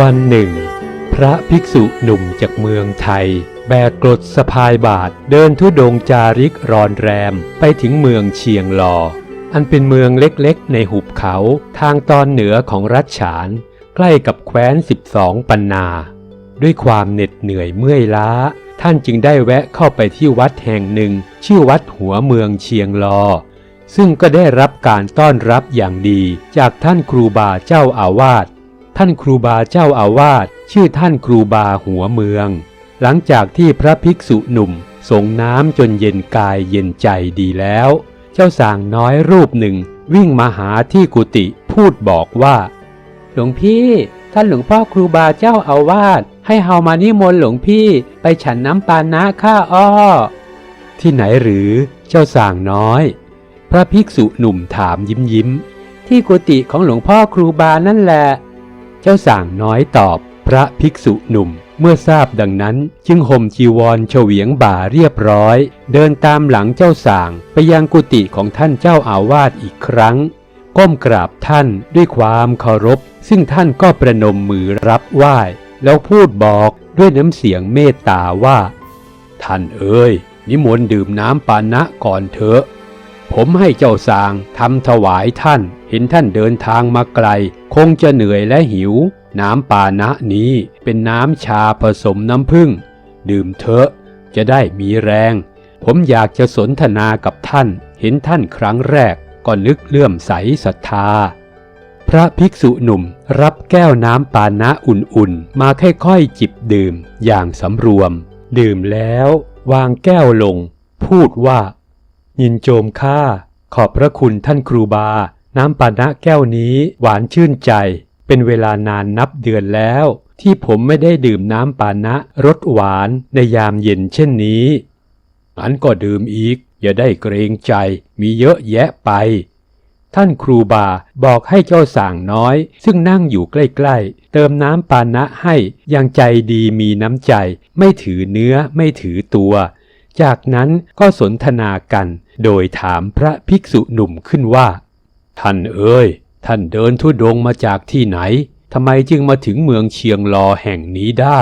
วันหนึ่ง พระภิกษุหนุ่มจากเมืองไทย แบกกรดสะพายบาทเดินทุดงจาริกรอนแรมไปถึงเมืองเชียงลอ อันเป็นเมืองเล็กๆ ในหุบเขาทางตอนเหนือของรัชฉาน ใกล้กับแคว้นสิบสองปันนา ด้วยความเหน็ดเหนื่อยเมื่อยล้า ท่านจึงได้แวะเข้าไปที่วัดแห่งหนึ่ง ชื่อวัดหัวเมืองเชียงลอซึ่งก็ได้รับการต้อนรับอย่างดีจากท่านครูบาเจ้าอาวาส ท่านครูบาเจ้าอาวาสชื่อท่านครูบาหัวเมือง หลังจากที่พระภิกษุหนุ่มส่งน้ำจนเย็นกายเย็นใจดีแล้ว เจ้าสางน้อยรูปหนึ่ง วิ่งมาหาที่กุฏิพูดบอกว่า หลวงพี่ ท่านหลวงพ่อครูบาเจ้าอาวาสให้เฮามานิมนต์หลวงพี่ไปฉันน้ำปานะข้าอ้อ ที่ไหนหรือเจ้าสางน้อย พระภิกษุหนุ่มถามยิ้มยิ้มที่กุฏิของหลวงพ่อครูบานั่นแหละ เจ้าสางน้อยตอบ พระภิกษุหนุ่ม เมื่อทราบดังนั้นจึงห่มจีวรเฉวียงบ่าเรียบร้อย เดินตามหลังเจ้าสางไปยังกุฏิของท่านเจ้าอาวาสอีกครั้ง ก้มกราบท่านด้วยความเคารพ ซึ่งท่านก็ประนมมือรับไหว้แล้วพูดบอกด้วยน้ำเสียงเมตตาว่า ท่านเอ๋ยนิมนต์ดื่มน้ำปานะก่อนเถอะ ผมให้เจ้าสางทำถวายท่าน เห็นท่านเดินทางมาไกล คงจะเหนื่อยและหิว น้ำปานะนี้เป็นน้ำชาผสมน้ำผึ้งดื่มเถอะจะได้มีแรง ผมอยากจะสนทนากับท่าน เห็นท่านครั้งแรกก็นึกเลื่อมใสศรัทธา พระภิกษุหนุ่มรับแก้วน้ำปานะอุ่นๆ มาค่อยๆจิบดื่มอย่างสำรวม ดื่มแล้ว วางแก้วลง พูดว่า ยินโจมข้าขอบพระคุณท่านครูบา น้ำปานะแก้วนี้หวานชื่นใจ เป็นเวลานานนับเดือนแล้ว ที่ผมไม่ได้ดื่มน้ำปานะรสหวานในยามเย็นเช่นนี้งั้นก็ดื่มอีก อย่าได้เกรงใจ มีเยอะแยะไป ท่านครูบาบอกให้เจ้าสางน้อย ซึ่งนั่งอยู่ใกล้ๆ เติมน้ำปานะให้ยังใจดีมีน้ำใจ ไม่ถือเนื้อไม่ถือตัว จากนั้นก็สนทนากัน โดยถามพระภิกษุหนุ่มขึ้นว่า ท่านเอ๋ยท่านเดินทุดงมาจากที่ไหนทำไมจึงมาถึงเมืองเชียงลอแห่งนี้ได้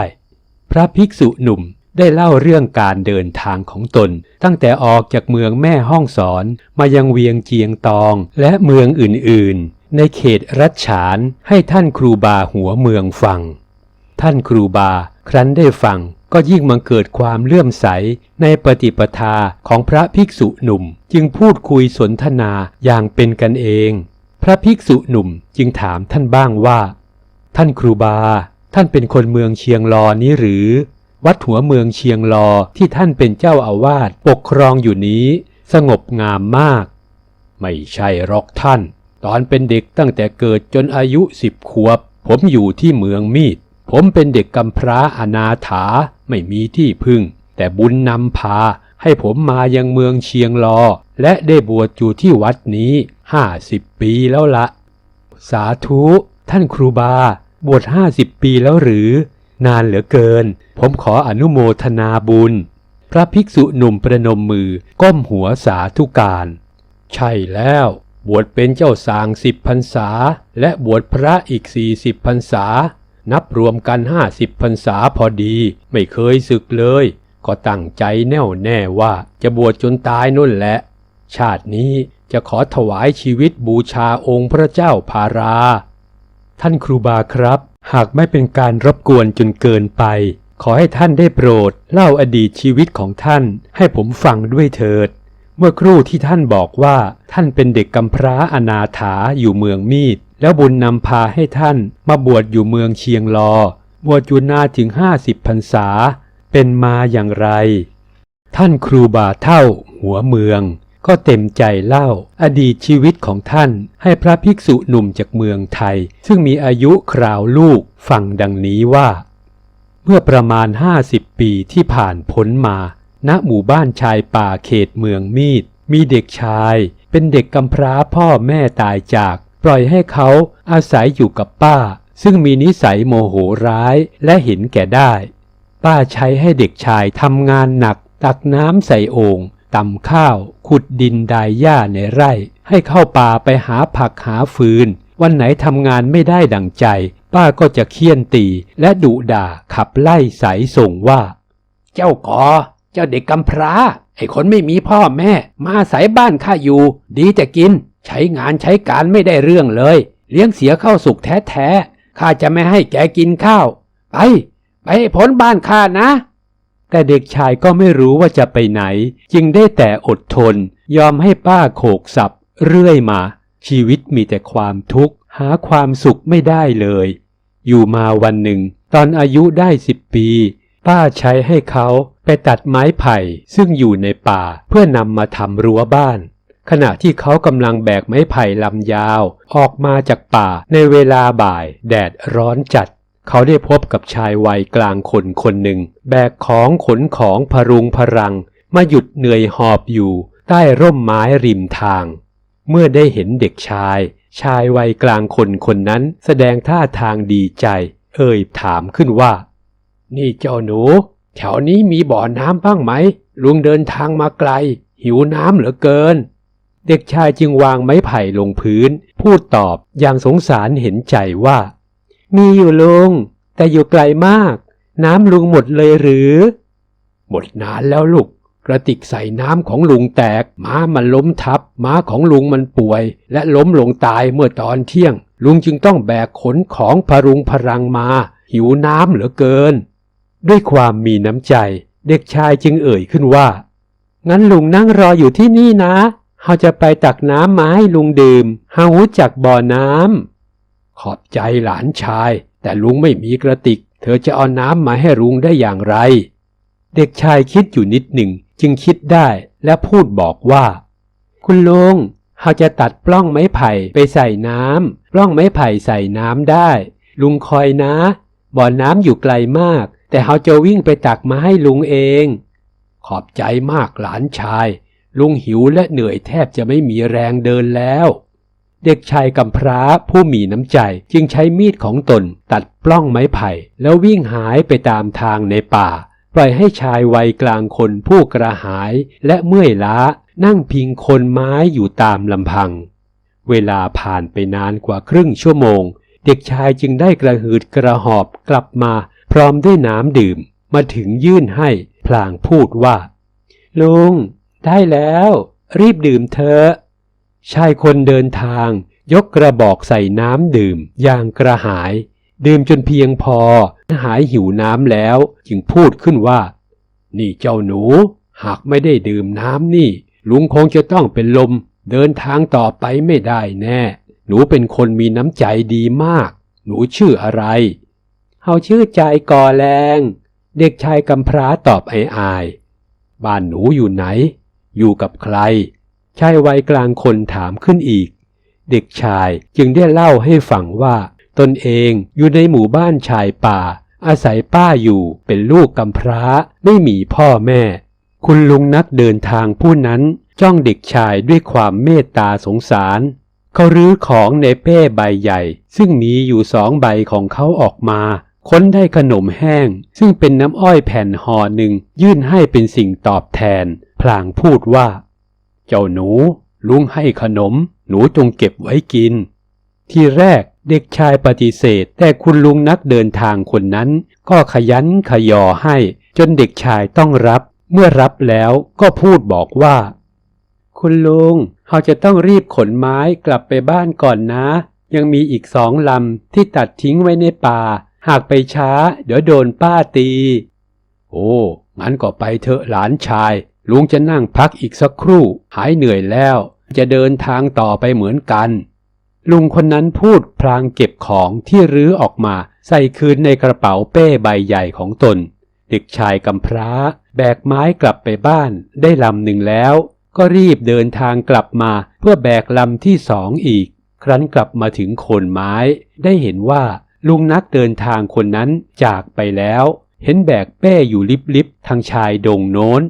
พระภิกษุหนุ่มได้เล่าเรื่องการเดินทางของตน ตั้งแต่ออกจากเมืองแม่ห้องสอนมายังเวียงเจียงตองและเมืองอื่นๆ ในเขตรัชฉานให้ท่านครูบาหัวเมืองฟัง ท่านครูบาครั้นได้ฟัง ก็ยิ่งมังเกิดความเลื่อมใสในปฏิปทาของพระภิกษุหนุ่ม จึงพูดคุยสนทนาอย่างเป็นกันเอง พระภิกษุหนุ่มจึงถามท่านบ้างว่า ท่านครูบา ท่านเป็นคนเมืองเชียงลอนี้หรือ วัดหัวเมืองเชียงลอที่ท่านเป็นเจ้าอาวาสปกครองอยู่นี้ สงบงามมาก ไม่ใช่หรอกท่าน ตอนเป็นเด็กตั้งแต่เกิดจนอายุสิบขวบ ผมอยู่ที่เมืองมีด ผมเป็นเด็กกำพร้าอนาถาไม่มีที่พึ่ง แต่บุญนำพาให้ผมมายังเมืองเชียงลอและได้บวชอยู่ที่วัดนี้ห้าสิบปีแล้วละ สาธุ ท่านครูบา บวชห้าสิบปีแล้วหรือ นานเหลือเกิน ผมขออนุโมทนาบุญ พระภิกษุหนุ่มประนมมือก้มหัวสาธุการ ใช่แล้ว บวชเป็นเจ้าสางสิบพรรษา และบวชพระอีกสี่สิบพรรษา นับรวมกันห้าสิบพรรษาพอดี ไม่เคยศึกเลย ก็ตั้งใจแน่วแน่ว่าจะบวชจนตายนั่นแหละ ชาตินี้จะขอถวายชีวิตบูชาองค์พระเจ้าพารา ท่านครูบาครับ หากไม่เป็นการรบกวนจนเกินไป ขอให้ท่านได้โปรด เล่าอดีตชีวิตของท่าน ให้ผมฟังด้วยเถิด เมื่อครู่ที่ท่านบอกว่าท่านเป็นเด็กกำพร้าอนาถาอยู่เมืองมีด แล้วบุญนำพาให้ท่านมาบวชอยู่เมืองเชียงลอบวชอยู่นานถึงห้าสิบพรรษา เป็นมาอย่างไร ท่านครูบาเท่า หัวเมือง ก็เต็มใจเล่าอดีตชีวิตของท่านให้พระภิกษุหนุ่มจากเมืองไทย ซึ่งมีอายุคราวลูกฟังดังนี้ว่า เมื่อประมาณห้าสิบปีที่ผ่านพ้นมา ณหมู่บ้านชายป่าเขตเมืองมีดมีเด็กชาย เป็นเด็กกำพร้าพ่อแม่ตายจาก ปล่อยให้เขาอาศัยอยู่กับป้า ซึ่งมีนิสัยโมโหร้ายและเห็นแก่ได้ ป้าใช้ให้เด็กชายทำงานหนัก ตักน้ำใส่โอ่งตำข้าว ขุดดินดายหญ้าในไร่ ให้เข้าป่าไปหาผักหาฟืน วันไหนทำงานไม่ได้ดังใจ ป้าก็จะเคี่ยนตีและดุด่าขับไล่สายส่งว่า เจ้ากอเจ้าเด็กกำพร้าไอ้คนไม่มีพ่อแม่ มาใส่บ้านข้าอยู่ ดีแต่กิน ใช้งานใช้การไม่ได้เรื่องเลย เลี้ยงเสียข้าวสุกแท้ๆข้าจะไม่ให้แกกินข้าว ไป ไปพ้นบ้านข้านะ แต่เด็กชายก็ไม่รู้ว่าจะไปไหน จึงได้แต่อดทน ยอมให้ป้าโขกสับเรื่อยมา ชีวิตมีแต่ความทุกข์ หาความสุขไม่ได้เลย อยู่มาวันหนึ่ง ตอนอายุได้สิบปี ป้าใช้ให้เขาไปตัดไม้ไผ่ซึ่งอยู่ในป่าเพื่อนำมาทำรั้วบ้าน ขณะที่เขากำลังแบกไม้ไผ่ลำยาว ออกมาจากป่าในเวลาบ่าย แดดร้อนจัด เขาได้พบกับชายวัยกลางคนคนหนึ่ง แบกของขนของพรุงพรัง มาหยุดเหนื่อยหอบอยู่ ใต้ร่มไม้ริมทาง เมื่อได้เห็นเด็กชาย ชายวัยกลางคนคนนั้นแสดงท่าทางดีใจ เอ่ยถามขึ้นว่า นี่เจ้าหนู แถวนี้มีบ่อน้ำบ้างไหม ลุงเดินทางมาไกล หิวน้ำเหลือเกิน เด็กชายจึงวางไม้ไผ่ลงพื้น พูดตอบอย่างสงสารเห็นใจว่า มีอยู่ลุง แต่อยู่ไกลมาก น้ำลุงหมดเลยหรือ หมดนานแล้วลูกกระติกใส่น้ำของลุงแตก ม้ามันล้มทับ ม้าของลุงมันป่วย และล้มลงตายเมื่อตอนเที่ยง ลุงจึงต้องแบกขนของพรุงพรังมา หิวน้ำเหลือเกิน ด้วยความมีน้ำใจ เด็กชายจึงเอ่ยขึ้นว่า งั้นลุงนั่งรออยู่ที่นี่นะ เฮาจะไปตักน้ำมาให้ลุงดื่มเฮารู้จักบ่อน้ำขอบใจหลานชาย แต่ลุงไม่มีกระติก เธอจะเอาน้ำมาให้ลุงได้อย่างไร เด็กชายคิดอยู่นิดหนึ่งจึงคิดได้และพูดบอกว่า คุณลุงเฮาจะตัดปล้องไม้ไผ่ไปใส่น้ำปล้องไม้ไผ่ใส่น้ำได้ ลุงคอยนะ บ่อน้ำอยู่ไกลมาก แต่เฮาจะวิ่งไปตักมาให้ลุงเอง ขอบใจมากหลานชาย ลุงหิวและเหนื่อยแทบจะไม่มีแรงเดินแล้ว เด็กชายกำพร้าผู้มีน้ำใจจึงใช้มีดของตนตัดปล้องไม้ไผ่ แล้ววิ่งหายไปตามทางในป่า ปล่อยให้ชายวัยกลางคนผู้กระหายและเมื่อยล้า นั่งพิงคนไม้อยู่ตามลำพัง เวลาผ่านไปนานกว่าครึ่งชั่วโมง เด็กชายจึงได้กระหืดกระหอบกลับมา พร้อมด้วยน้ำดื่ม มาถึงยื่นให้พลางพูดว่าลุง ได้แล้ว รีบดื่มเถอะ ชายคนเดินทาง ยกกระบอกใส่น้ำดื่ม อย่างกระหาย ดื่มจนเพียงพอ หายหิวน้ำแล้ว จึงพูดขึ้นว่า นี่เจ้าหนู หากไม่ได้ดื่มน้ำนี่ ลุงคงจะต้องเป็นลม เดินทางต่อไปไม่ได้แน่ หนูเป็นคนมีน้ำใจดีมาก หนูชื่ออะไรเฮาชื่อใจก่อแรง เด็กชายกำพร้าตอบไออายๆบ้านหนูอยู่ไหน อยู่กับใคร ชายวัยกลางคนถามขึ้นอีก เด็กชายจึงได้เล่าให้ฟังว่า ตนเองอยู่ในหมู่บ้านชายป่า อาศัยป้าอยู่เป็นลูกกำพร้าไม่มีพ่อแม่ คุณลุงนักเดินทางผู้นั้นจ้องเด็กชายด้วยความเมตตาสงสาร เขารื้อของในเป้ใบใหญ่ ซึ่งมีอยู่สองใบของเขาออกมา ค้นได้ขนมแห้ง ซึ่งเป็นน้ำอ้อยแผ่นห่อหนึ่งยื่นให้เป็นสิ่งตอบแทน ลางพูดว่า เจ้าหนูลุงให้ขนม หนูจงเก็บไว้กิน ที่แรกเด็กชายปฏิเสธ แต่คุณลุงนักเดินทางคนนั้น ก็ขยันขยอให้ จนเด็กชายต้องรับ เมื่อรับแล้วก็พูดบอกว่า คุณลุงเราจะต้องรีบขนไม้กลับไปบ้านก่อนนะ ยังมีอีกสองลำที่ตัดทิ้งไว้ในป่า หากไปช้า เดี๋ยวโดนป้าตี โอ้งั้นก็ไปเถอะหลานชาย ลุงจะนั่งพักอีกสักครู่ หายเหนื่อยแล้ว จะเดินทางต่อไปเหมือนกัน ลุงคนนั้นพูดพลางเก็บของที่รื้อออกมา ใส่คืนในกระเป๋าเป้ใบใหญ่ของตน เด็กชายกำพร้า แบกไม้กลับไปบ้านได้ลำหนึ่งแล้ว ก็รีบเดินทางกลับมาเพื่อแบกลำที่สองอีก ครั้นกลับมาถึงโคนไม้ ได้เห็นว่าลุงนักเดินทางคนนั้นจากไปแล้ว เห็นแบกเป้อยู่ลิบๆทางชายดงโน้น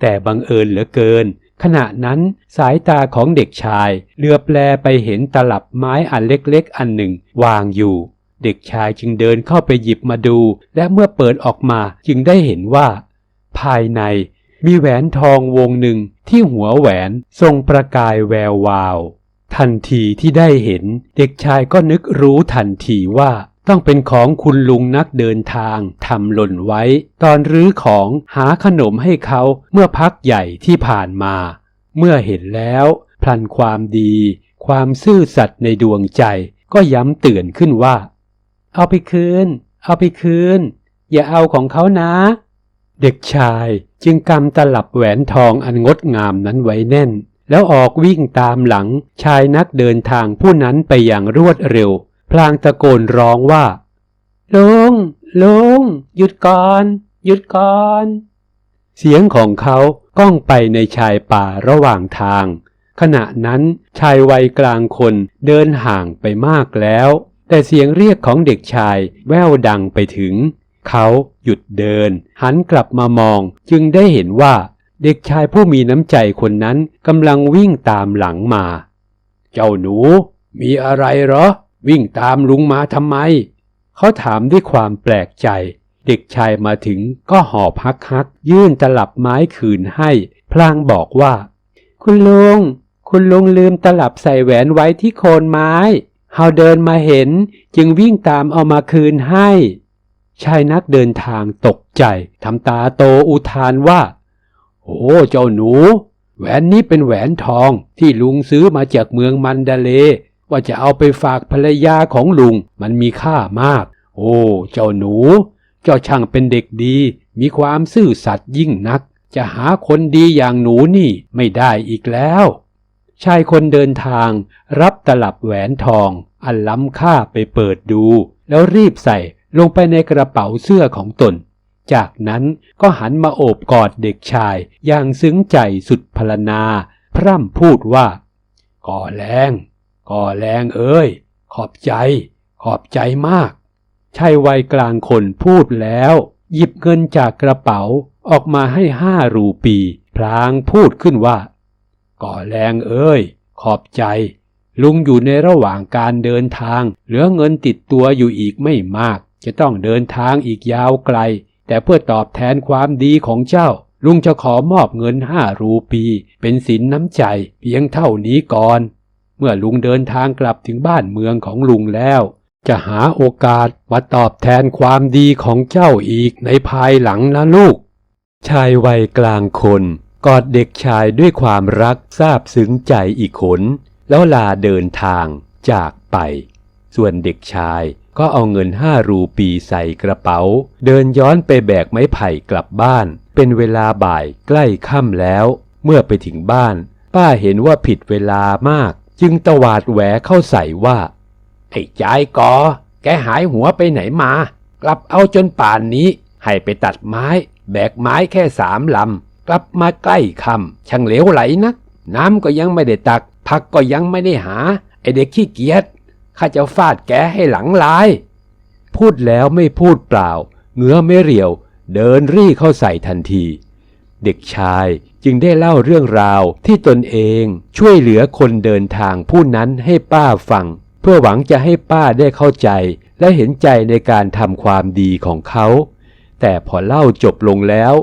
แต่บังเอิญเหลือเกิน ขณะนั้นสายตาของเด็กชายเลือบแลไปเห็นตลับไม้อันเล็กๆ อันหนึ่ง วางอยู่ เด็กชายจึงเดินเข้าไปหยิบมาดู และเมื่อเปิดออกมาจึงได้เห็นว่า ภายในมีแหวนทองวงหนึ่งที่หัวแหวนทรงประกายแวววาว ทันทีที่ได้เห็น เด็กชายก็นึกรู้ทันทีว่า ต้องเป็นของคุณลุงนักเดินทางทำหล่นไว้ ตอนรื้อของหาขนมให้เขาเมื่อพักใหญ่ที่ผ่านมา เมื่อเห็นแล้วพลันความดี ความซื่อสัตย์ในดวงใจก็ย้ำเตือนขึ้นว่า เอาไปคืน เอาไปคืน อย่าเอาของเขานะ เด็กชายจึงกำตลับแหวนทองอันงดงามนั้นไว้แน่น แล้วออกวิ่งตามหลังชายนักเดินทางผู้นั้นไปอย่างรวดเร็ว พลางตะโกนร้องว่า ลุง ลุง หยุดก่อน หยุดก่อน เสียงของเขาก้องไปในชายป่าระหว่างทาง ขณะนั้นชายวัยกลางคนเดินห่างไปมากแล้ว แต่เสียงเรียกของเด็กชายแว่วดังไปถึง เขาหยุดเดิน หันกลับมามองจึงได้เห็นว่าเด็กชายผู้มีน้ำใจคนนั้นกำลังวิ่งตามหลังมา เจ้าหนู มีอะไรเหรอ วิ่งตามลุงมาทำไม เขาถามด้วยความแปลกใจ เด็กชายมาถึงก็หอบฮักฮักยื่นตลับไม้คืนให้ พลางบอกว่า คุณลุง คุณลุงลืมตลับใส่แหวนไว้ที่โคนไม้เฮาเดินมาเห็นจึงวิ่งตามเอามาคืนให้ ชายนักเดินทางตกใจทำตาโตอุทานว่า โอ้เจ้าหนู แหวนนี้เป็นแหวนทองที่ลุงซื้อมาจากเมืองมันดาเล ว่าจะเอาไปฝากภรรยาของลุงมันมีค่ามาก โอ้ เจ้าหนู เจ้าช่างเป็นเด็กดี มีความซื่อสัตย์ยิ่งนัก จะหาคนดีอย่างหนูนี่ไม่ได้อีกแล้ว ชายคนเดินทางรับตลับแหวนทอง อันล้ำค่าไปเปิดดู แล้วรีบใส่ลงไปในกระเป๋าเสื้อของตน จากนั้นก็หันมาโอบกอดเด็กชายอย่างซึ้งใจสุดพรรณนา พร่ำพูดว่าก่อแรง ก่อแรงเอ้ย ขอบใจ ขอบใจมากชายวัยกลางคนพูดแล้ว หยิบเงินจากกระเป๋าออกมาให้ห้ารูปี พลางพูดขึ้นว่า ก่อแรงเอ้ย ขอบใจ ลุงอยู่ในระหว่างการเดินทาง เหลือเงินติดตัวอยู่อีกไม่มาก จะต้องเดินทางอีกยาวไกล แต่เพื่อตอบแทนความดีของเจ้า ลุงจะขอมอบเงินห้ารูปี เป็นสินน้ำใจ เพียงเท่านี้ก่อน เมื่อลุงเดินทางกลับถึงบ้านเมืองของลุงแล้ว จะหาโอกาสมาตอบแทนความดีของเจ้าอีกในภายหลังนะลูก ชายวัยกลางคนกอดเด็กชายด้วยความรักซาบซึ้งใจอีกขน แล้วลาเดินทางจากไป ส่วนเด็กชายก็เอาเงินห้ารูปีใส่กระเป๋า เดินย้อนไปแบกไม้ไผ่กลับบ้าน เป็นเวลาบ่ายใกล้ค่ำแล้ว เมื่อไปถึงบ้าน ป้าเห็นว่าผิดเวลามาก จึงตวาดแหวเข้าใส่ว่า ไอ้จายกอ แกหายหัวไปไหนมา กลับเอาจนป่านนี้ ให้ไปตัดไม้ แบกไม้แค่สามลำ กลับมาใกล้คำช่างเหลวไหลนัก น้ำก็ยังไม่ได้ตัก ผักก็ยังไม่ได้หา ไอเด็กขี้เกียจข้าจะฟาดแกให้หลังลาย พูดแล้วไม่พูดเปล่า เงื้อไม่เรียว เดินรี่เข้าใส่ทันที เด็กชาย จึงได้เล่าเรื่องราวที่ตนเองช่วยเหลือคนเดินทางผู้นั้นให้ป้าฟัง เพื่อหวังจะให้ป้าได้เข้าใจ และเห็นใจในการทำความดีของเขา แต่พอเล่าจบลงแล้ว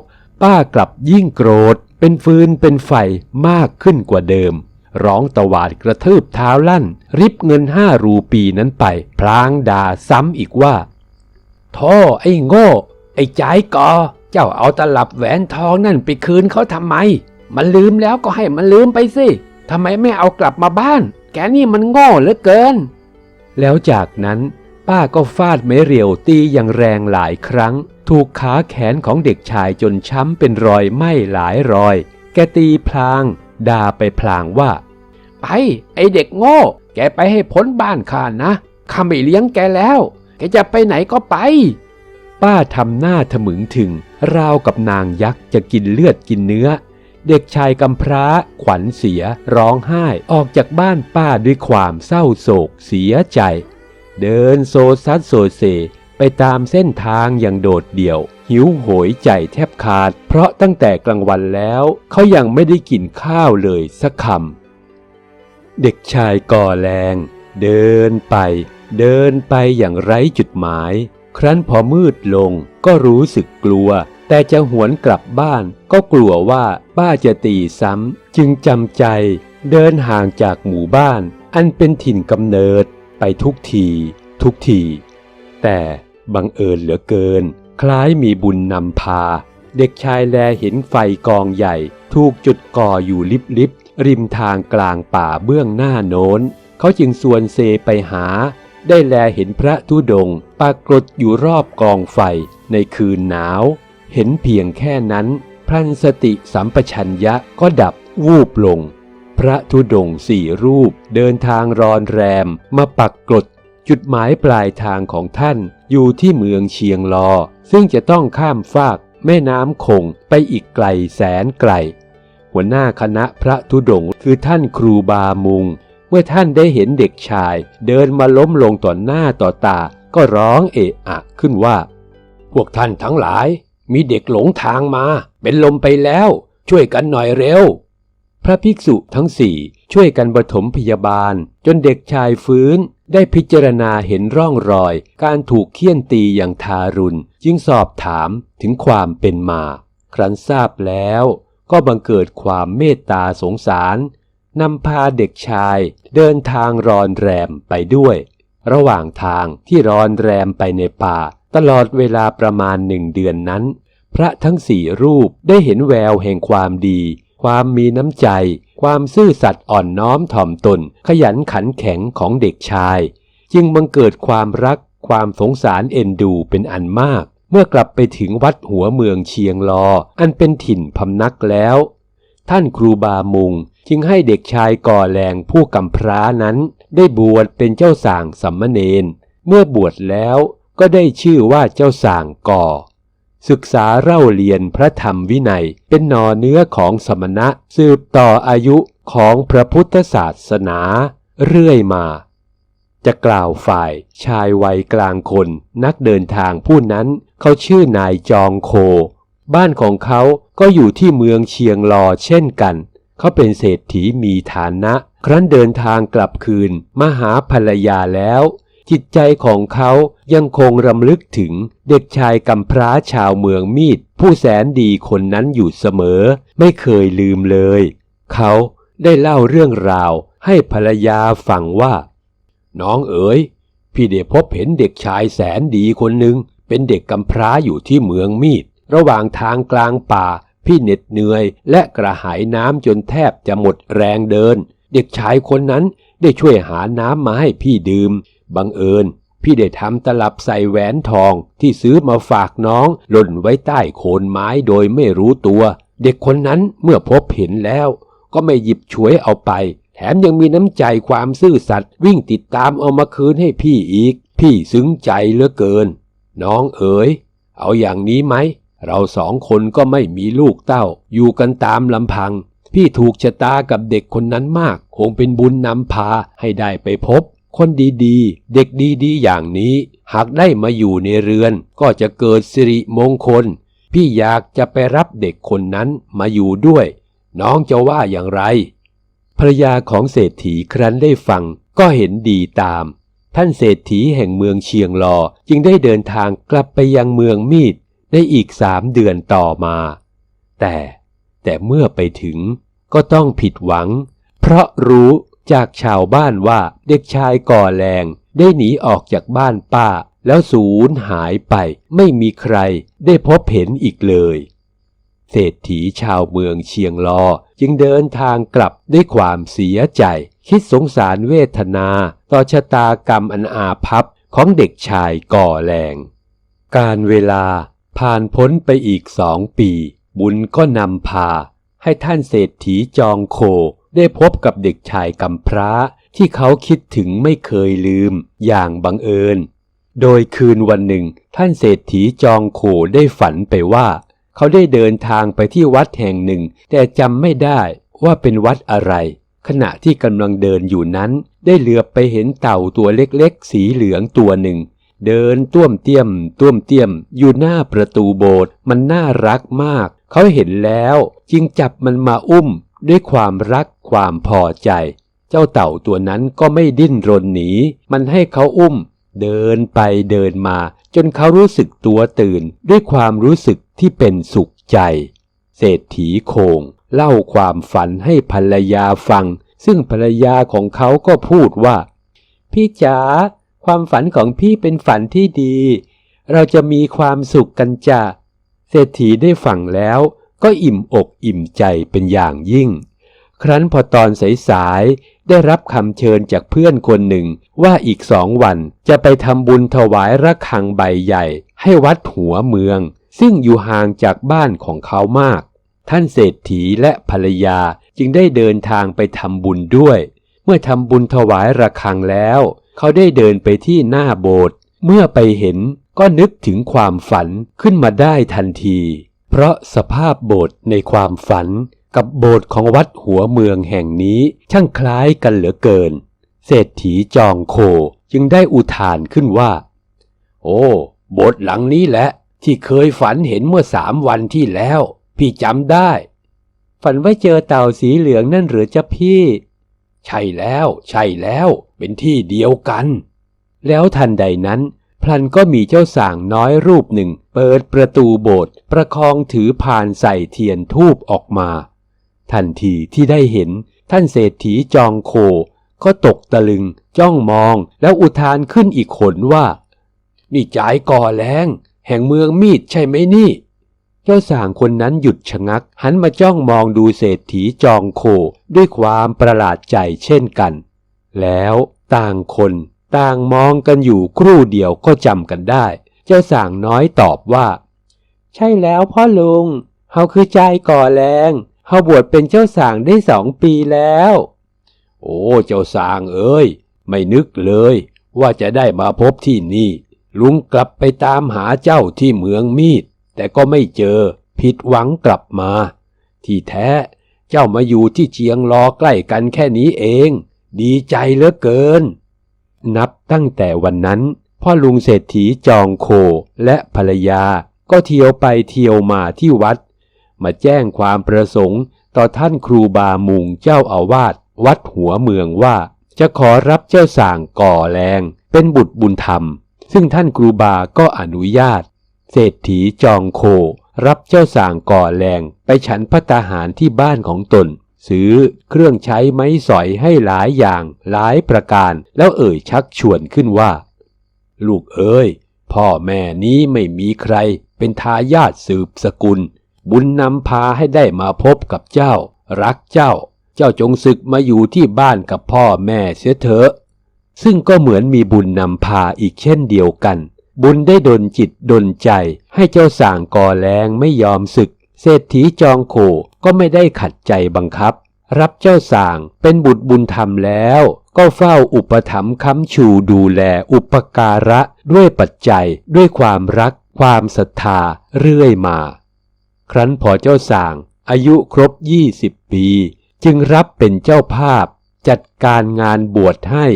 ป้ากลับยิ่งโกรธ เป็นฟืนเป็นไฟมากขึ้นกว่าเดิม ร้องตวาดกระทืบเท้าลั่น ริบเงินห้ารูปีนั้นไป พลางด่าซ้ำอีกว่าท่อไอ้โง่ ไอ้ใจกอ เจ้าเอาตลับแหวนทองนั่นไปคืนเขาทำไม มันลืมแล้วก็ให้มันลืมไปสิทำไมไม่เอากลับมาบ้าน แกนี่มันโง่เหลือเกิน แล้วจากนั้น ป้าก็ฟาดไม้เรียวตีอย่างแรงหลายครั้ง ถูกขาแขนของเด็กชายจนช้ำเป็นรอยไหม้หลายรอย แกตีพลางด่าไปพลางว่า ไป ไอเด็กโง่ แกไปให้พ้นบ้านข้านะข้าไม่เลี้ยงแกแล้ว แกจะไปไหนก็ไป ป้าทำหน้าถมึงถึง ราวกับนางยักษ์จะกินเลือดกินเนื้อ เด็กชายกำพร้า ขวัญเสีย ร้องไห้ออกจากบ้านป้าด้วยความเศร้าโศกเสียใจ เดินโซซัดโซเซไปตามเส้นทางอย่างโดดเดี่ยว หิวโหยใจแทบขาด เพราะตั้งแต่กลางวันแล้วเขายังไม่ได้กินข้าวเลยสักคำเด็กชายก่อแรง เดินไป เดินไปอย่างไร้จุดหมาย ครั้นพอมืดลงก็รู้สึกกลัว แต่จะหวนกลับบ้าน ก็กลัวว่าป้าจะตีซ้ำ จึงจำใจ เดินห่างจากหมู่บ้าน อันเป็นถิ่นกำเนิด ไปทุกที ทุกที แต่บังเอิญเหลือเกิน คล้ายมีบุญนำพา เด็กชายแลเห็นไฟกองใหญ่ ถูกจุดก่ออยู่ลิบๆริมทางกลางป่าเบื้องหน้าโน้น เขาจึงส่วนเซไปหา ได้แลเห็นพระธุดงปรากฏอยู่รอบกองไฟในคืนหนาว เห็นเพียงแค่นั้น พลันสติสัมปชัญญะก็ดับวูบลง พระธุดงสี่รูปเดินทางรอนแรมมาปักกรดจุดหมายปลายทางของท่านอยู่ที่เมืองเชียงรอ ซึ่งจะต้องข้ามฟากแม่น้ำคงไปอีกไกลแสนไกล หัวหน้าคณะพระธุดงคือท่านครูบามุง มื่อท่านได้เห็นเด็กชาย เดินมาล้มลงต่อหน้าต่อตา ก็ร้องเอะอะขึ้นว่า พวกท่านทั้งหลาย มีเด็กหลงทางมา เป็นลมไปแล้ว ช่วยกันหน่อยเร็ว พระภิกษุทั้งสี่ช่วยกันบถมพยาบาล จนเด็กชายฟื้น ได้พิจารณาเห็นร่องรอย การถูกเคี่ยนตีอย่างทารุณ จึงสอบถามถึงความเป็นมา ครั้นทราบแล้ว ก็บังเกิดความเมตตาสงสาร นำพาเด็กชายเดินทางรอนแรมไปด้วย ระหว่างทางที่รอนแรมไปในป่า ตลอดเวลาประมาณหนึ่งเดือนนั้น พระทั้งสี่รูปได้เห็นแววแห่งความดี ความมีน้ำใจ ความซื่อสัตย์อ่อนน้อมถ่อมตน ขยันขันแข็งของเด็กชาย จึงบังเกิดความรักความสงสารเอ็นดูเป็นอันมาก เมื่อกลับไปถึงวัดหัวเมืองเชียงรออันเป็นถิ่นพำนักแล้ว ท่านครูบามุง จึงให้เด็กชายก่อแรงผู้กำพร้านั้น ได้บวชเป็นเจ้าสางสัมมเนน เมื่อบวชแล้วก็ได้ชื่อว่าเจ้าสางก่อ ศึกษาเล่าเรียนพระธรรมวินัยเป็นหนอเนื้อของสมณะสืบต่ออายุของพระพุทธศาสนา เรื่อยมา จะกล่าวฝ่ายชายวัยกลางคนนักเดินทางผู้นั้นเขาชื่อนายจองโค บ้านของเขาก็อยู่ที่เมืองเชียงรอเช่นกัน เขาเป็นเศรษฐีมีฐานะ ครั้นเดินทางกลับคืนมาหาภรรยาแล้ว จิตใจของเขายังคงรำลึกถึงเด็กชายกำพร้าชาวเมืองมีด ผู้แสนดีคนนั้นอยู่เสมอ ไม่เคยลืมเลย เขาได้เล่าเรื่องราวให้ภรรยาฟังว่า น้องเอ๋ย พี่ได้พบเห็นเด็กชายแสนดีคนหนึ่งเป็นเด็กกำพร้าอยู่ที่เมืองมีด ระหว่างทางกลางป่า พี่เหน็ดเหนื่อยและกระหายน้ำจนแทบจะหมดแรงเดิน เด็กชายคนนั้นได้ช่วยหาน้ำมาให้พี่ดื่ม บังเอิญ พี่ได้ทำตลับใส่แหวนทองที่ซื้อมาฝากน้องหล่นไว้ใต้โคนไม้โดยไม่รู้ตัว เด็กคนนั้นเมื่อพบเห็นแล้ว ก็ไม่หยิบฉวยเอาไป แถมยังมีน้ำใจความซื่อสัตย์วิ่งติดตามเอามาคืนให้พี่อีก พี่ซึ้งใจเหลือเกิน น้องเอ๋ย เอาอย่างนี้ไหม เราสองคนก็ไม่มีลูกเต้า อยู่กันตามลำพัง พี่ถูกชะตากับเด็กคนนั้นมาก คงเป็นบุญนำพาให้ได้ไปพบ คนดีๆ เด็กดีๆ อย่างนี้ หากได้มาอยู่ในเรือน ก็จะเกิดสิริมงคล พี่อยากจะไปรับเด็กคนนั้นมาอยู่ด้วย น้องจะว่าอย่างไรภรยาของเศรษฐีครั้นได้ฟังก็เห็นดีตาม ท่านเศรษฐีแห่งเมืองเชียงรอจึงได้เดินทางกลับไปยังเมืองมีด ในอีกสามเดือนต่อมา แต่แต่เมื่อไปถึงก็ต้องผิดหวัง เพราะรู้จากชาวบ้านว่าเด็กชายก่อแรงได้หนีออกจากบ้านป้า แล้วสูญหายไปไม่มีใครได้พบเห็นอีกเลย เศรษฐีชาวเมืองเชียงรอจึงเดินทางกลับด้วยความเสียใจ คิดสงสารเวทนา ต่อชะตากรรมอันอาภัพของเด็กชายก่อแรง การเวลา ผ่านพ้นไปอีกสองปี บุญก็นำพา ให้ท่านเศรษฐีจองโคได้พบกับเด็กชายกำพร้าที่เขาคิดถึงไม่เคยลืมอย่างบังเอิญ โดยคืนวันหนึ่ง ท่านเศรษฐีจองโคได้ฝันไปว่า เขาได้เดินทางไปที่วัดแห่งหนึ่ง แต่จำไม่ได้ว่าเป็นวัดอะไร ขณะที่กำลังเดินอยู่นั้น ได้เหลือบไปเห็นเต่าตัวเล็กๆ สีเหลืองตัวหนึ่ง เดินต้วมเตี้ยมต้วมเตี้ยม อยู่หน้าประตูโบสถ์มันน่ารักมาก เขาเห็นแล้วจึงจับมันมาอุ้มด้วยความรักความพอใจ เจ้าเต่าตัวนั้นก็ไม่ดิ้นรนหนี มันให้เขาอุ้ม เดินไปเดินมา จนเขารู้สึกตัวตื่น ด้วยความรู้สึกที่เป็นสุขใจ เศรษฐีโคง เล่าความฝันให้ภรรยาฟัง ซึ่งภรรยาของเขาก็พูดว่า พี่จ๋า ความฝันของพี่เป็นฝันที่ดี เราจะมีความสุขกันจ้ะเศรษฐีได้ฟังแล้วก็อิ่มอกอิ่มใจเป็นอย่างยิ่ง ครั้นพอตอนสายๆได้รับคำเชิญจากเพื่อนคนหนึ่งว่าอีกสองวันจะไปทำบุญถวายระฆังใบใหญ่ ให้วัดหัวเมือง ซึ่งอยู่ห่างจากบ้านของเขามาก ท่านเศรษฐีและภรรยาจึงได้เดินทางไปทำบุญด้วย เมื่อทำบุญถวายระฆังแล้ว เขาได้เดินไปที่หน้าโบสถ์เมื่อไปเห็นก็นึกถึงความฝันขึ้นมาได้ทันที เพราะสภาพโบสถ์ในความฝันกับโบสถ์ของวัดหัวเมืองแห่งนี้ช่างคล้ายกันเหลือเกิน เศรษฐีจองโคจึงได้อุทานขึ้นว่า โอ้โบสถ์หลังนี้แหละ ที่เคยฝันเห็นเมื่อสามวันที่แล้ว พี่จำได้ ฝันว่าเจอเต่าสีเหลืองนั่นหรือจ๊ะพี่ ใช่แล้ว ใช่แล้ว เป็นที่เดียวกัน แล้วทันใดนั้น พลันก็มีเจ้าสางน้อยรูปหนึ่ง เปิดประตูโบสถ์ประคองถือพานใส่เทียนทูบออกมา ทันทีที่ได้เห็นท่านเศรษฐีจองโค ก็ตกตะลึง จ้องมองแล้วอุทานขึ้นอีกขนว่า นี่จ่ายก่อแรงแห่งเมืองมีดใช่ไหมนี่ เจ้าสางคนนั้นหยุดชะงัก หันมาจ้องมองดูเศรษฐีจองโค ด้วยความประหลาดใจเช่นกัน แล้วต่างคนต่างมองกันอยู่ครู่เดียวก็จำกันได้ เจ้าสางน้อยตอบว่า ใช่แล้วพ่อลุงเฮาคือใจก่อแรงเฮาบวชเป็นเจ้าสางได้สองปีแล้ว โอ้เจ้าสางเอ้ย ไม่นึกเลยว่าจะได้มาพบที่นี่ ลุงกลับไปตามหาเจ้าที่เมืองมีด แต่ก็ไม่เจอผิดหวังกลับมา ที่แท้เจ้ามาอยู่ที่เชียงรอใกล้กันแค่นี้เอง ดีใจเหลือเกิน นับตั้งแต่วันนั้น พ่อลุงเศรษฐีจองโคและภรรยาก็เที่ยวไปเที่ยวมาที่วัด มาแจ้งความประสงค์ต่อท่านครูบามุงเจ้าอาวาสวัดหัวเมืองว่าจะขอรับเจ้าส่างก่อแรง เป็นบุตรบุญธรรม ซึ่งท่านครูบาก็อนุญาต เศรษฐีจองโค รับเจ้าส่างก่อแรงไปฉันพัตตาหารที่บ้านของตน ซื้อเครื่องใช้ไม้สอยให้หลายอย่างหลายประการ แล้วเอ่ยชักชวนขึ้นว่า ลูกเอ้ยพ่อแม่นี้ไม่มีใคร เป็นทายาทสืบสกุล บุญนำพาให้ได้มาพบกับเจ้า รักเจ้า เจ้าจงศึกมาอยู่ที่บ้านกับพ่อแม่เสียเถอะ ซึ่งก็เหมือนมีบุญนำพาอีกเช่นเดียวกัน บุญได้ดลจิตดลใจ ให้เจ้าส่างก่อแรงไม่ยอมศึก เศรษฐีจองโค ก็ไม่ได้ขัดใจบังคับ รับเจ้าสางเป็นบุตรบุญธรรมแล้ว ก็เฝ้าอุปถัมภ์ค้ำชูดูแลอุปการะด้วยปัจจัยด้วยความรัก ความศรัทธาเรื่อยมา ครั้นพอเจ้าสางอายุครบ 20 ปี จึงรับเป็นเจ้าภาพ จัดการงานบวชให้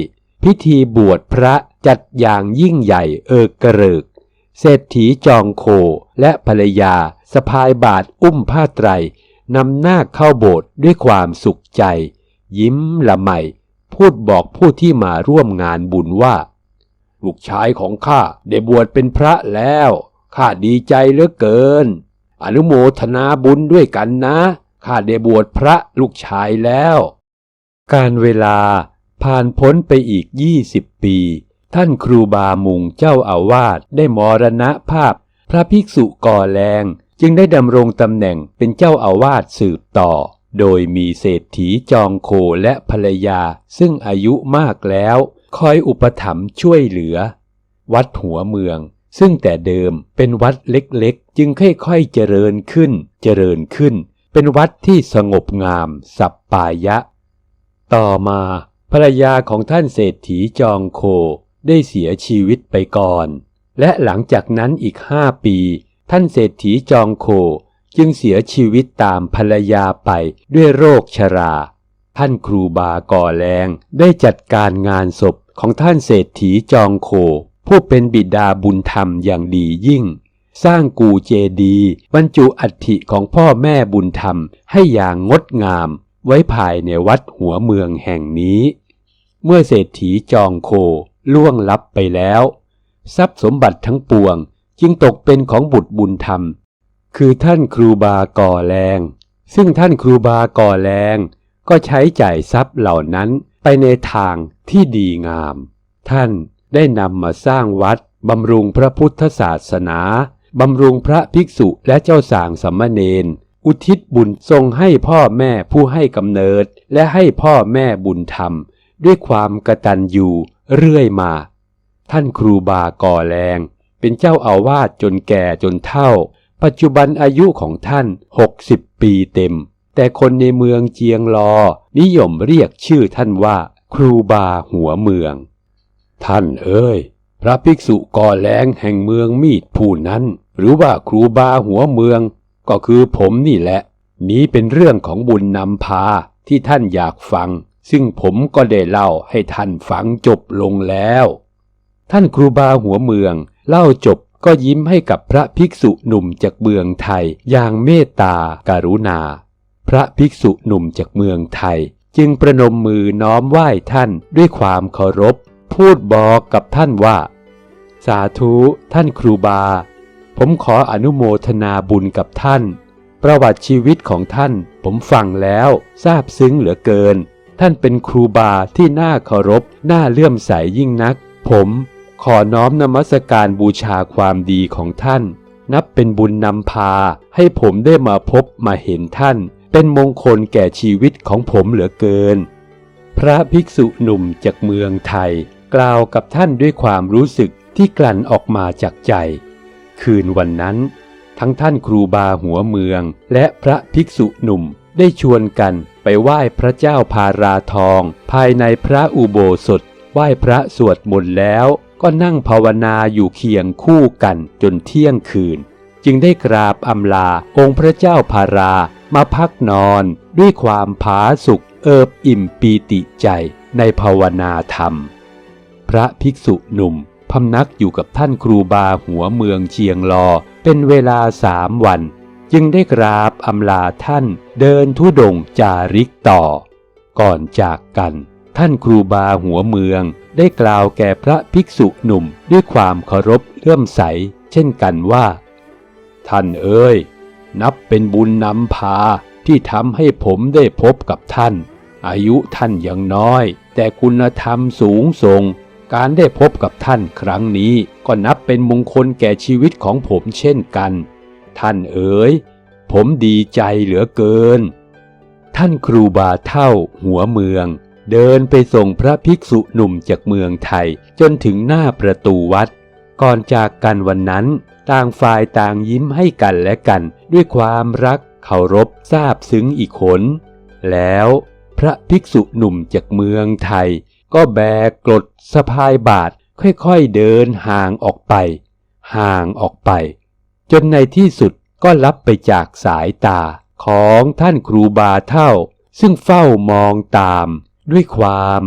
พิธีบวชพระจัดอย่างยิ่งใหญ่เอิกกระเริก เศรษฐีจองโคและภรรยาสะพายบาทอุ้มผ้าไตร นำหน้าเข้าโบสถ์ด้วยความสุขใจ ยิ้มละไมพูดบอกผู้ที่มาร่วมงานบุญว่า ลูกชายของข้าได้บวชเป็นพระแล้วข้าดีใจเหลือเกิน อนุโมทนาบุญด้วยกันนะข้าได้บวชพระลูกชายแล้ว การเวลาผ่านพ้นไปอีกยี่สิบปี ท่านครูบามุงเจ้าอาวาสได้มรณภาพ พระภิกษุก่อแรง จึงได้ดำรงตำแหน่งเป็นเจ้าอาวาสสืบต่อ โดยมีเศรษฐีจองโคและภรรยาซึ่งอายุมากแล้ว คอยอุปถัมภ์ช่วยเหลือ วัดหัวเมือง ซึ่งแต่เดิมเป็นวัดเล็กๆ จึงค่อยๆเจริญขึ้น เจริญขึ้น เป็นวัดที่สงบงาม สัปปายะ ต่อมาภรรยาของท่านเศรษฐีจองโคได้เสียชีวิตไปก่อน และหลังจากนั้นอีกห้าปี ท่านเศรษฐีจองโคจึงเสียชีวิตตามภรรยาไปด้วยโรคชรา ท่านครูบาก่อแรงได้จัดการงานศพของท่านเศรษฐีจองโค ผู้เป็นบิดาบุญธรรมอย่างดียิ่ง สร้างกูเจดีบรรจุอัฐิของพ่อแม่บุญธรรมให้อย่างงดงาม ไว้ภายในวัดหัวเมืองแห่งนี้ เมื่อเศรษฐีจองโคล่วงลับไปแล้ว ทรัพย์สมบัติทั้งปวง จึงตกเป็นของบุตรบุญธรรม คือท่านครูบาก่อแรง ซึ่งท่านครูบาก่อแรง ก็ใช้จ่ายทรัพย์เหล่านั้นไปในทางที่ดีงาม ท่านได้นำมาสร้างวัดบำรุงพระพุทธศาสนาบำรุงพระภิกษุและเจ้าสางสัมมเนนอุทิศบุญทรงให้พ่อแม่ผู้ให้กำเนิด และให้พ่อแม่บุญธรรม ด้วยความกระตัญญูเรื่อยมา ท่านครูบาก่อแรง เป็นเจ้าอาวาสจนแก่จนเฒ่า ปัจจุบันอายุของท่าน 60 ปีเต็ม แต่คนในเมืองเจียงรอ นิยมเรียกชื่อท่านว่า ครูบาหัวเมือง ท่านเอ้ย พระภิกษุก่อแรงแห่งเมืองมีดผู้นั้น หรือว่าครูบาหัวเมือง ก็คือผมนี่แหละ นี้เป็นเรื่องของบุญนำพาที่ท่านอยากฟัง ซึ่งผมก็ได้เล่าให้ท่านฟังจบลงแล้ว ท่านครูบาหัวเมือง เล่าจบก็ยิ้มให้กับพระภิกษุหนุ่มจากเมืองไทยอย่างเมตตาการุณา พระภิกษุหนุ่มจากเมืองไทย จึงประนมมือน้อมไหว้ท่านด้วยความเคารพ พูดบอกกับท่านว่า สาธุท่านครูบา ผมขออนุโมทนาบุญกับท่าน ประวัติชีวิตของท่าน ผมฟังแล้วซาบซึ้งเหลือเกิน ท่านเป็นครูบาที่น่าเคารพน่าเลื่อมใสยิ่งนัก ผม ขอน้อมนมัสการบูชาความดีของท่าน นับเป็นบุญนำพาให้ผมได้มาพบมาเห็นท่าน เป็นมงคลแก่ชีวิตของผมเหลือเกิน พระภิกษุหนุ่มจากเมืองไทย กล่าวกับท่านด้วยความรู้สึกที่กลั่นออกมาจากใจ คืนวันนั้น ทั้งท่านครูบาหัวเมืองและพระภิกษุหนุ่มได้ชวนกันไปไหว้พระเจ้าพาราทอง ภายในพระอุโบสถ ไหว้พระสวดมนต์แล้ว ก็นั่งภาวนาอยู่เคียงคู่กันจนเที่ยงคืน จึงได้กราบอำลาองค์พระเจ้าพารามาพักนอนด้วยความผาสุกเอิบอิ่มปีติใจในภาวนาธรรม พระภิกษุหนุ่มพำนักอยู่กับท่านครูบาหัวเมืองเชียงรอเป็นเวลาสามวัน จึงได้กราบอำลาท่านเดินทุดงจาริกต่อ ก่อนจากกัน ท่านครูบาหัวเมือง ได้กล่าวแก่พระภิกษุหนุ่มด้วยความเคารพเลื่อมใส เช่นกันว่า ท่านเอ้ย นับเป็นบุญนำพาที่ทำให้ผมได้พบกับท่าน อายุท่านยังน้อย แต่คุณธรรมสูงส่ง การได้พบกับท่านครั้งนี้ ก็นับเป็นมงคลแก่ชีวิตของผมเช่นกัน ท่านเอ๋ย ผมดีใจเหลือเกิน ท่านครูบาเท่าหัวเมือง เดินไปส่งพระภิกษุหนุ่มจากเมืองไทยจนถึงหน้าประตูวัด ก่อนจากกันวันนั้น ต่างฝ่ายต่างยิ้มให้กันและกัน ด้วยความรักเคารพซาบซึ้งอีกขน แล้วพระภิกษุหนุ่มจากเมืองไทย ก็แบกกรดสะพายบาทค่อยๆเดินห่างออกไป ห่างออกไป จนในที่สุดก็ลับไปจากสายตาของท่านครูบาเท่า ซึ่งเฝ้ามองตาม ด้วยความ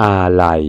อาลัย